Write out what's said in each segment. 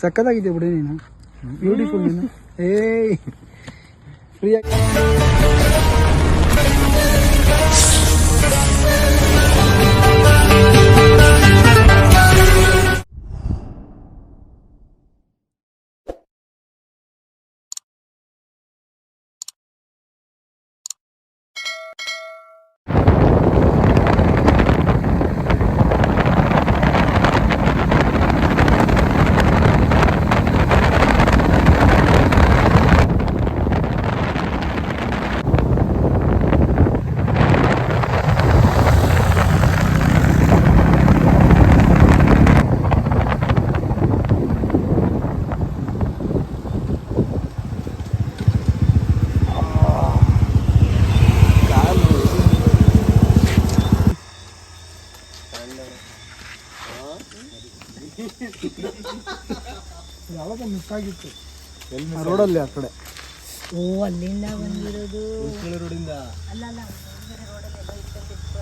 ಸಕ್ಕತ್ತಾಗಿದೆ ಬಿಡಿ ನೀನು. ಬ್ಯೂಟಿಫುಲ್ ನೀನು. ಏಯ್. ಫ್ರೀಯಾಗಿ ಯಾವಾಗ ಮಿಸ್ ಆಗಿತ್ತು ರೋಡಲ್ಲಿ ಆ ಕಡೆ. ಓ ಅಲ್ಲಿಂದ ಬಂದಿರೋದು. ರೋಡಿಂದ? ಅಲ್ಲ ಅಲ್ಲ ಬೇರೆ ರೋಡಲ್ಲೆಲ್ಲ ಇಟ್ಕೊಂಡಿತ್ತು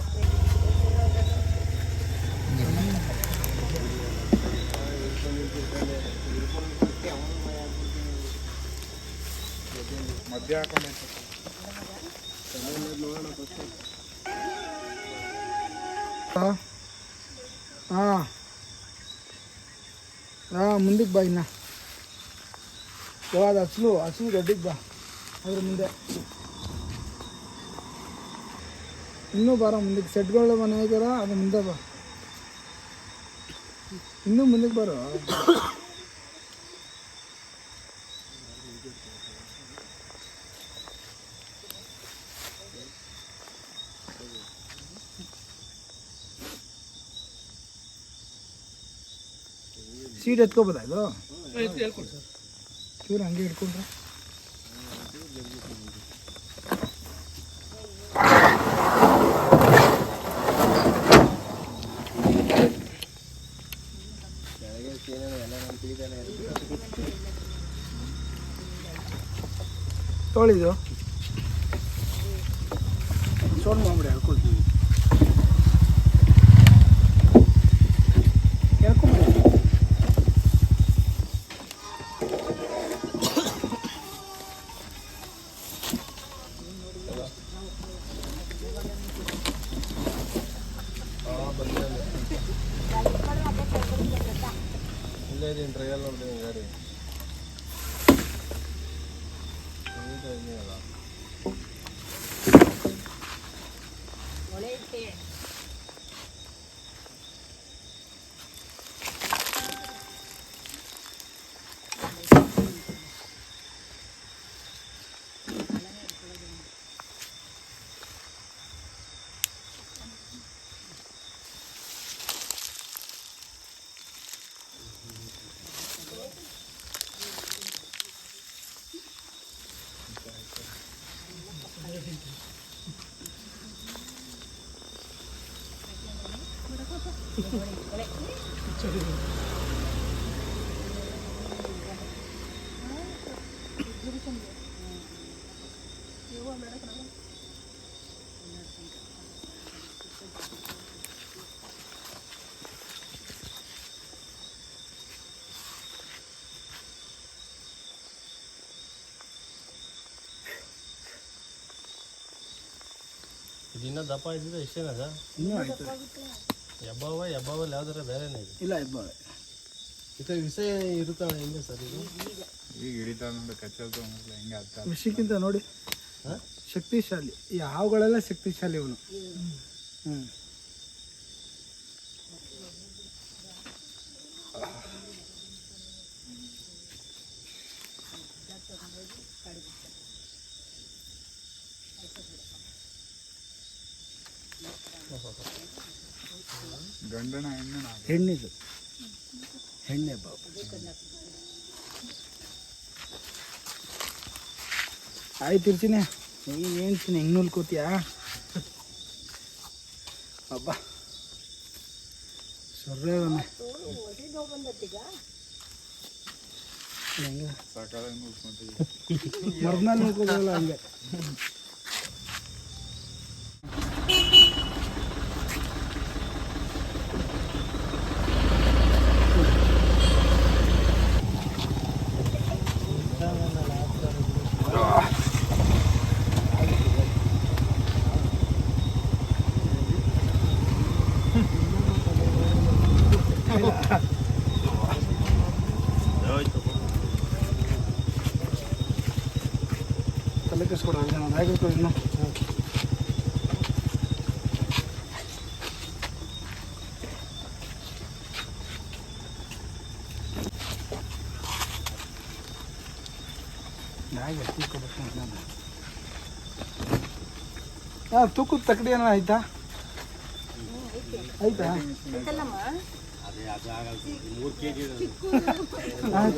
ಮಧ್ಯ ಹಾಕೊಂಡೈತೆ ಹಾಂ ಹಾಂ ಹಾಂ ಮುಂದಕ್ಕೆ ಬಾ ಇನ್ನ. ಯಾವಾಗ ಹಸ್ಲು ಹಸ್ಲು ದೊಡ್ಡಕ್ಕೆ ಬಾ. ಅದ್ರ ಮುಂದೆ. ಇನ್ನೂ ಬಾರ ಮುಂದಕ್ಕೆ ಸೆಟ್ಗಳ ಮನೆ ಇದೆಯಲ್ಲ ಮುಂದೆ ಬಾ. ಇನ್ನೂ ಮುಂದಕ್ಕೆ ಬರೋ? ಸೀಟ್ ಎತ್ಕೋಬೋದಾ ಇದು? ಚೂರು ಹಂಗೆ ಹಿಡ್ಕೊಂಡ್ರೆ ತೊಳಿದು ಸೋನ್ ಮಾಡ್ಬಿಡಿ ಹೇಳ್ಕೊಳ್ತೀವಿ ಇಲ್ಲೇ ಇದೀನಿ ಟ್ರಯಲ್ ನೋಡ್ತೀನಿ ಗಾಡಿ ಹೊಳೆ ಐತೆ ಇದಿನ್ನ ದಪ್ಪ ಇದ್ದಿದ್ರೆ ಇಷ್ಟೇನಾ ಸರ್ ಇನ್ನೂ ಆಯ್ತು ಎಬ್ಬಾವ ಎಬ್ಬಾವಲ್ಲಿ ಯಾವ್ದಾರ ಬೇರೆನೇ ಇದೆ. ಇಲ್ಲ ಇಬ್ಬಾವೆ ಇದು ವಿಷಯ ಇರುತ್ತಾ ಹೆಂಗೆ ಸರ್ ಇದು? ಈಗ ಹಿಡಿತಾ ತೊಗೊಂಡ್ರೆ ಹೆಂಗೆ ಅರ್ಥ ವಿಷಯಕ್ಕಿಂತ ನೋಡಿ. ಶಕ್ತಿಶಾಲಿ. ಈ ಹಾವುಗಳೆಲ್ಲ ಶಕ್ತಿಶಾಲಿ ಇವನು. ಹ್ಞೂ ಹೆಣ್ಣಿದು ಹೆಣ್ಣೆ ಬಾಬು. ಆಯ್ತು ಇರ್ತೀನಿ. ನೀನು ಹೇಳ್ತೀನಿ ಹೆಂಗೆ ನುಲ್ಕೋತೀಯ ಅಬ್ಬ. ಸೊರ್ರೆ ನೋಡ್ಕೊಂತೀವಿ. ಮರ್ನಲ್ಲಿ ನೂಲ್ಕೋಬೋದಲ್ಲ ಹಂಗೆ. ಕಟ್ಟಿಸ್ಕೊಡ ಆಗಿರ್ತಾರೆ ಇನ್ನು ಹೇಗೆ ತೂಕಬೇಕು ಅಂತ ನಾನು ಹಾಂ ತೂಕದ ತಕ್ಕಡಿ ಏನೋ ಆಯ್ತಾ ಆಯ್ತಾ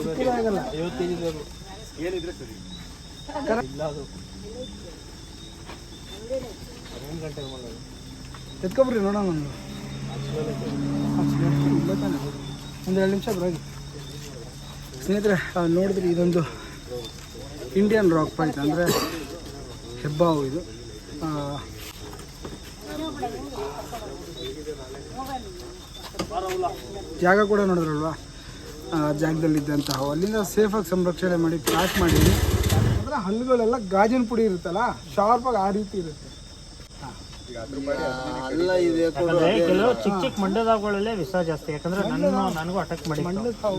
ಚಿಕ್ಕದಾಗಲ್ಲ ಐವತ್ತು ಕೆ ಜಿ ಎತ್ಕೊಬ್ರಿ ನೋಡೋಣ ಒಂದು ಒಂದು ಎರಡು ನಿಮಿಷ ಬರೋದು ಸ್ನೇಹಿತರೆ ನೋಡಿದ್ರಿ, ಇದೊಂದು ಇಂಡಿಯನ್ ರಾಕ್ ಪಾಯಿಂಟ್ ಅಂದರೆ ಹೆಬ್ಬಾವು ಇದು. ಜಾಗ ಕೂಡ ನೋಡಿದ್ರಲ್ವಾ? ಜಾಗದಲ್ಲಿದ್ದಂತಹ ಅಲ್ಲಿಂದ ಸೇಫಾಗಿ ಸಂರಕ್ಷಣೆ ಮಾಡಿ ಪ್ಯಾಕ್ ಮಾಡಿದ್ವಿ ಹಲ್ಲುಗಳೆಲ್ಲ ಗಾಜಿನ ಪುಡಿ ಇರುತ್ತಲ್ಲ ಶಾರ್ಪಾಗಿ ಆ ರೀತಿ ಇರುತ್ತೆ. ಅಲ್ಲ ಇದೆ ಯಾಕಂದ್ರೆ ಕೆಲವು ಚಿಕ್ಕ ಚಿಕ್ಕ ಮಂಡ್ಯದಾಗಳಲ್ಲೇ ವಿಷ ಜಾಸ್ತಿ ಯಾಕಂದ್ರೆ ನನ್ನ ನನಗೂ ಅಟ್ಯಾಕ್ ಮಾಡಿ ಮಂಡ್ಯದ ಹಾವು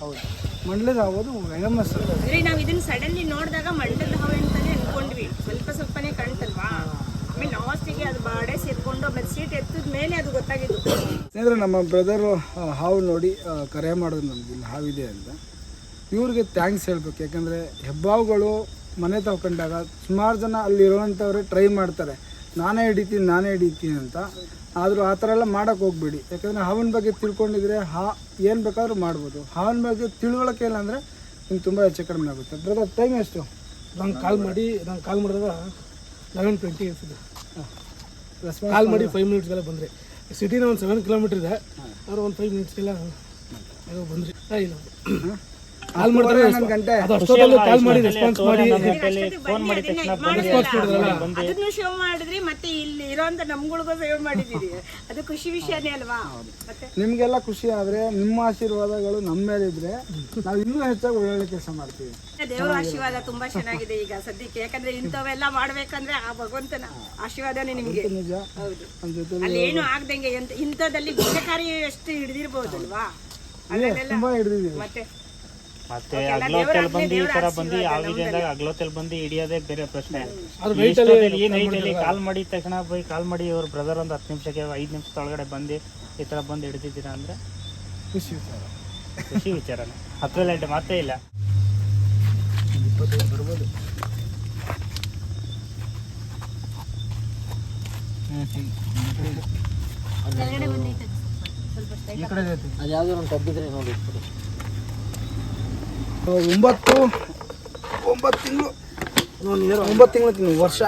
ಹೌದು. ಮಂಡ್ಯದ ಆಗೋದು ವೆನಮಸ್ ಅಂದ್ರೆ ನಾವು ಇದನ್ನ ಸಡನ್ಲಿ ನೋಡಿದಾಗ ಮಂಡಲದ ಹಾವು ಅಂತಾನೆ ಅನ್ಕೊಂಡ್ವಿ. ಸ್ವಲ್ಪ ಸ್ವಲ್ಪನೇ ಕಾಣ್ತಲ್ವಾ? ಆಮೇಲೆ ಲಾಸ್ಟಿಗೆ ಅದು ಬಾಡೆ ಸೇರ್ಕೊಂಡು ಆಮೇಲೆ ಸೀಟ್ ಎತ್ತದ ಮೇಲೆ ಅದು ಗೊತ್ತಾಗಿದ್ದು. ಸ್ನೇಹಿತರೆ ನಮ್ಮ ಬ್ರದರ್ ಹಾವು ನೋಡಿ ಕರೆ ಮಾಡೋದು ನಮ್ಗೆ ಇಲ್ಲಿ ಹಾವಿದೆ ಅಂತ. ಇವ್ರಿಗೆ ಥ್ಯಾಂಕ್ಸ್ ಹೇಳ್ಬೇಕು. ಯಾಕಂದರೆ ಹೆಬ್ಬಾವುಗಳು ಮನೆ ತಗೊಂಡಾಗ ಸುಮಾರು ಜನ ಅಲ್ಲಿರುವಂಥವ್ರೆ ಟ್ರೈ ಮಾಡ್ತಾರೆ. ನಾನೇ ಹಿಡಿತೀನಿ ನಾನೇ ಹಿಡಿತೀನಿ ಅಂತ. ಆದರೂ ಆ ಥರ ಎಲ್ಲ ಮಾಡೋಕ್ಕೆ ಹೋಗ್ಬೇಡಿ. ಯಾಕಂದರೆ ಹಾವಿನ ಬಗ್ಗೆ ತಿಳ್ಕೊಂಡಿದ್ರೆ ಹಾ ಏನು ಬೇಕಾದರೂ ಮಾಡ್ಬೋದು. ಹಾವಿನ ಬಗ್ಗೆ ತಿಳುವಳಿಕೆ ಇಲ್ಲ ಅಂದರೆ ನಿಮ್ಗೆ ತುಂಬ ಹೆಚ್ಚು ಕಡಿಮೆ ಆಗುತ್ತೆ. ಬ್ರದರ್ ಟೈಮ್ ಎಷ್ಟು? ನಂಗೆ ಕಾಲ್ ಮಾಡಿ ನಂಗೆ ಕಾಲ್ ಮಾಡಿದಾಗ ಲೆವೆನ್ ಟ್ವೆಂಟಿ ಇರ್ತದೆ ಕಾಲ್ ಮಾಡಿ ಫೈವ್ ಮಿನಿಟ್ಸ್ಗೆಲ್ಲ ಬಂದರೆ. ಸಿಟಿನ ಒಂದು ಸೆವೆನ್ ಕಿಲೋಮೀಟ್ರ್ ಇದೆ. ಅವ್ರು ಒಂದು ಫೈವ್ ಮಿನಿಟ್ಸ್ಗೆಲ್ಲ ಬಂದ್ರಿ. ಇಲ್ಲ. ಕಾಲ್ ಗಂಟೆ. ಅದು ಅಷ್ಟೊತ್ತಲ್ಲಿ ಕಾಲ್ ಮಾಡಿ ರೆಸ್ಪಾನ್ಸ್ ಮಾಡಿ. ಫೋನ್ ಮಾಡಿದ ತಕ್ಷಣ ಅದನ್ನು ಶೋ ಮಾಡಿದ್ರಿ ಮತ್ತೆ ಇಲ್ಲಿ ಇರೋಂತ ನಮ್ಗಳಿಗೂ ಸೇವ್ ಮಾಡಿದ್ದೀರಿ. ಅದು ಖುಷಿ ವಿಷಯನೇ ಅಲ್ವಾ? ಮತ್ತೆ? ನಿಮಗೆಲ್ಲ ಖುಷಿ ಆದ್ರೆ ನಿಮ್ಮ ಆಶೀರ್ವಾದಗಳು ನಮ್ಮ ಮೇಲೆ ಇದ್ರೆ ನಾವು ಇನ್ನೂ ಹೆಚ್ಚಾಗಿ ಒಳ್ಳೊಳ್ಳೆ ಕೆಲಸ ಮಾಡ್ತೀವಿ. ದೇವರ ಆಶೀರ್ವಾದ ತುಂಬಾ ಚೆನ್ನಾಗಿದೆ ಈಗ ಸದ್ಯಕ್ಕೆ. ಯಾಕಂದ್ರೆ ಇಂಥವೆಲ್ಲ ಮಾಡ್ಬೇಕಂದ್ರೆ ಆ ಭಗವಂತನ ಆಶೀರ್ವಾದನೇ ನಿಮ್ಗೆ. ನಿಜ. ಹೌದು. ಅಲ್ಲಿ ಏನು ಆಗ್ದಂಗೆ ಇಂಥದಲ್ಲಿ ಇಂಥದ್ದಲ್ಲಿ ಗುಣಕಾರಿ ಎಷ್ಟು ಹಿಡಿದಿರ್ಬೋದಲ್ವಾ ತುಂಬಾ ತುಂಬ ಹಿಡಿದಿದ್ದೀವಿ ಮತ್ತೆ? ಮತ್ತೆ ಅಗ್ಲೋತೆಲ್ ಬಂದು ಈ ತರ ಬಂದು ಯಾವಿದಿಂದ ಅಗ್ಲೋತೆಲ್ ಬಂದು ಹಿಡಿಯೋದೇ ಬೇರೆ ಪ್ರಶ್ನೆ. ಏನ್ ಐಟಲ್ಲಿ ಕಾಲ್ ಮಾಡಿದ ತಕ್ಷಣ ಬೈ ಕಾಲ್ ಮಾಡಿ ಅವ್ರ ಬ್ರದರ್ ಒಂದು ಹತ್ತು ನಿಮಿಷಕ್ಕೆ ಐದು ನಿಮಿಷ ಒಳಗಡೆ ಬಂದು ಈ ತರ ಬಂದು ಹಿಡಿದಿದ್ದೀರಾ ಅಂದ್ರೆ? ಖುಷಿ ವಿಚಾರ. ಖುಷಿ ವಿಚಾರನೇ. ಹತ್ತು ಗಂಟೆ ಮತ್ತೆ ಇಲ್ಲ. ಇಪ್ಪತ್ತೈದು ಬರ್ಬೋದು. ಈ ಕಡೆ ಅದ್ಯಾವ್ದಾರು ಒಂದು ತಬ್ಬಿದ್ರೆ ನೋಡಿ ಒಂಬತ್ತು ಒಂಬತ್ತು ತಿಂಗಳು. ಒಂಬತ್ತು ತಿಂಗಳು ತಿಂಗಳು ವರ್ಷ.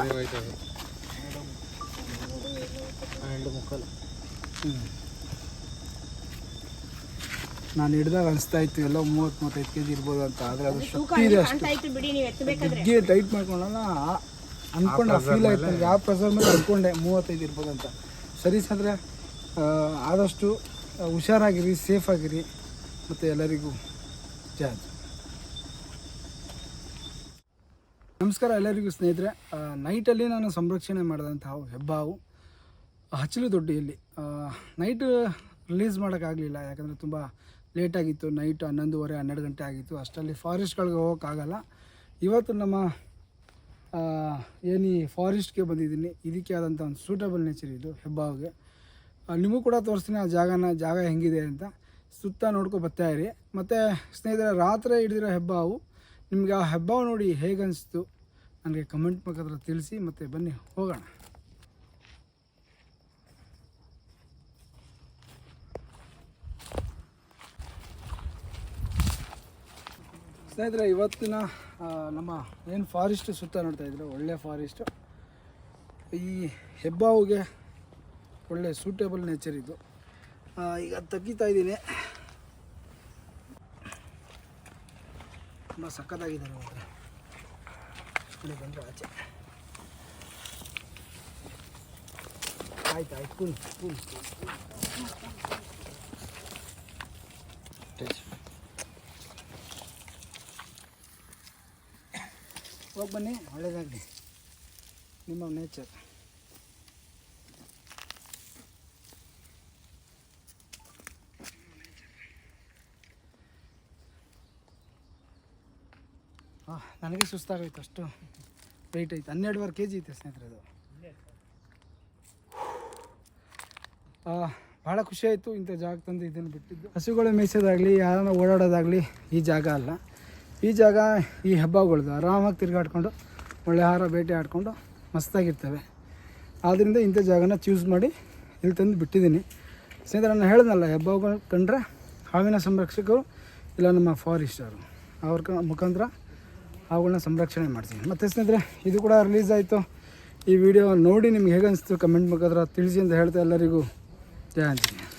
ನಾನು ಹಿಡ್ದಾಗ ಅನಿಸ್ತಾ ಇತ್ತು ಎಲ್ಲ ಮೂವತ್ತು ಮೂವತ್ತೈದು ಕೆ ಜಿ ಇರ್ಬೋದು ಅಂತ ಆದರೆ ಅದು ಶಕ್ತಿ ಇದೆ ಅಷ್ಟು. ಕಾಣ್ತಾ ಬಿಡಿ ನೀವು ಎತ್ತಬೇಕಾದ್ರೆ ಬಿಗ್ಗೆ ಟೈಟ್ ಮಾಡ್ಕೊಳ್ಳೋಣ ಅನ್ಕೊಂಡೆ ಫೀಲ್ ಆಯ್ತು ನನಗೆ ಆ ಪ್ರೆಸರ್ ಮೇಲೆ ಅಂದ್ಕೊಂಡೆ ಮೂವತ್ತೈದು ಇರ್ಬೋದು ಅಂತ. ಸರಿ ಸದ್ರೆ ಆದಷ್ಟು ಹುಷಾರಾಗಿರಿ ಸೇಫ್ ಆಗಿರಿ ಮತ್ತು ಎಲ್ಲರಿಗೂ ಜಾಜ್ ನಮಸ್ಕಾರ ಎಲ್ಲರಿಗೂ ಸ್ನೇಹಿತರೆ. ನೈಟಲ್ಲಿ ನಾನು ಸಂರಕ್ಷಣೆ ಮಾಡಿದಂತಹ ಹೆಬ್ಬಾವು ಹಚ್ಚಲು ದೊಡ್ಡಿಯಲ್ಲಿ ನೈಟ್ ರಿಲೀಸ್ ಮಾಡೋಕ್ಕಾಗಲಿಲ್ಲ, ಯಾಕಂದರೆ ತುಂಬ ಲೇಟಾಗಿತ್ತು ನೈಟ್ ಹನ್ನೊಂದುವರೆ, ಹನ್ನೆರಡು ಗಂಟೆ ಆಗಿತ್ತು. ಅಷ್ಟರಲ್ಲಿ ಫಾರೆಸ್ಟ್ಗಳಿಗೆ ಹೋಗೋಕ್ಕಾಗಲ್ಲ. ಇವತ್ತು ನಮ್ಮ ಏನು ಈ ಫಾರೆಸ್ಟ್ಗೆ ಬಂದಿದ್ದೀನಿ. ಇದಕ್ಕೆ ಆದಂಥ ಒಂದು ಸೂಟಬಲ್ ನೇಚರ್ ಇದು, ಹೆಬ್ಬಾವಿಗೆ. ನಿಮಗೂ ಕೂಡ ತೋರಿಸ್ತೀನಿ ಆ ಜಾಗನ, ಜಾಗ ಹೆಂಗಿದೆ ಅಂತ. ಸುತ್ತ ನೋಡ್ಕೊ ಬರ್ತಾಯಿರಿ ಮತ್ತು ಸ್ನೇಹಿತರೆ, ರಾತ್ರಿ ಹಿಡಿದಿರೋ ಹೆಬ್ಬಾವು ನಿಮಗೆ ಆ ಹಬ್ಬ ನೋಡಿ ಹೇಗನ್ನಿಸ್ತು ನನಗೆ ಕಮೆಂಟ್ ಮುಖಾಂತರ ತಿಳಿಸಿ ಮತ್ತು ಬನ್ನಿ ಹೋಗೋಣ. ಸ್ನೇಹಿತರೆ, ಇವತ್ತಿನ ನಮ್ಮ ಏನು ಫಾರೆಸ್ಟ್ ಸುತ್ತ ನೋಡ್ತಾ ಇದ್ರೆ, ಒಳ್ಳೆ ಫಾರೆಸ್ಟು ಈ ಹೆಬ್ಬಾವಿಗೆ ಒಳ್ಳೆ ಸೂಟೇಬಲ್ ನೇಚರ್ ಇದು. ಈಗ ತೆಗಿತಾ ಇದ್ದೀನಿ. ತುಂಬ ಸಕ್ಕದಾಗಿದೆ ನೋಡಿದ್ರೆ ಇಲ್ಲಿ ಬಂದರೆ ಆಚೆ. ಆಯ್ತು ಆಯ್ತು ಕೂಲ್ ಕೂಲ್ ಹೋಗಿ ಬನ್ನಿ, ಒಳ್ಳೇದಾಗಲಿ. ನಿಮ್ಮ ನೇಚರ್ ನನಗೆ ಸುಸ್ತಾಗೋಯ್ತು ಅಷ್ಟು. ವೆಯ್ಟ್ ಐತೆ. ಹನ್ನೆರಡುವರೆ ಕೆ ಜಿ ಐತೆ ಸ್ನೇಹಿತರೆ ಅದು ಭಾಳ ಖುಷಿ ಆಯಿತು ಇಂಥ ಜಾಗ ತಂದು ಇದನ್ನು ಬಿಟ್ಟಿದ್ದು. ಹಸುಗಳು ಮೇಯಿಸೋದಾಗಲಿ, ಯಾರನ್ನ ಓಡಾಡೋದಾಗಲಿ ಈ ಜಾಗ ಅಲ್ಲ. ಈ ಜಾಗ, ಈ ಹಬ್ಬಗಳ್ದು ಆರಾಮಾಗಿ ತಿರುಗಾಡ್ಕೊಂಡು, ಒಳ್ಳೆ ಆಹಾರ ಬೇಟೆ ಆಡ್ಕೊಂಡು ಮಸ್ತಾಗಿರ್ತವೆ. ಆದ್ದರಿಂದ ಇಂಥ ಜಾಗನ ಚೂಸ್ ಮಾಡಿ ಇಲ್ಲಿ ತಂದು ಬಿಟ್ಟಿದ್ದೀನಿ. ಸ್ನೇಹಿತರೆ, ನಾನು ಹೇಳ್ದಲ್ಲ, ಹಬ್ಬಗಳು ಕಂಡ್ರೆ ಹಾವಿನ ಸಂರಕ್ಷಕರು ಇಲ್ಲ ನಮ್ಮ ಫಾರೆಸ್ಟರು ಅವ್ರ ಮುಖಾಂತರ ಅವುಗಳನ್ನ ಸಂರಕ್ಷಣೆ ಮಾಡ್ತೀನಿ. ಮತ್ತು ಸ್ನೇಹಿತರೆ, ಇದು ಕೂಡ ರಿಲೀಸ್ ಆಯಿತು. ಈ ವಿಡಿಯೋ ನೋಡಿ ನಿಮ್ಗೆ ಹೇಗೆ ಅನಿಸ್ತು ಕಮೆಂಟ್ ಮುಖಾಂತರ ತಿಳಿಸಿ ಅಂತ ಹೇಳ್ತಾ ಎಲ್ಲರಿಗೂ. ಜಯ ಆಂಜನೇಯ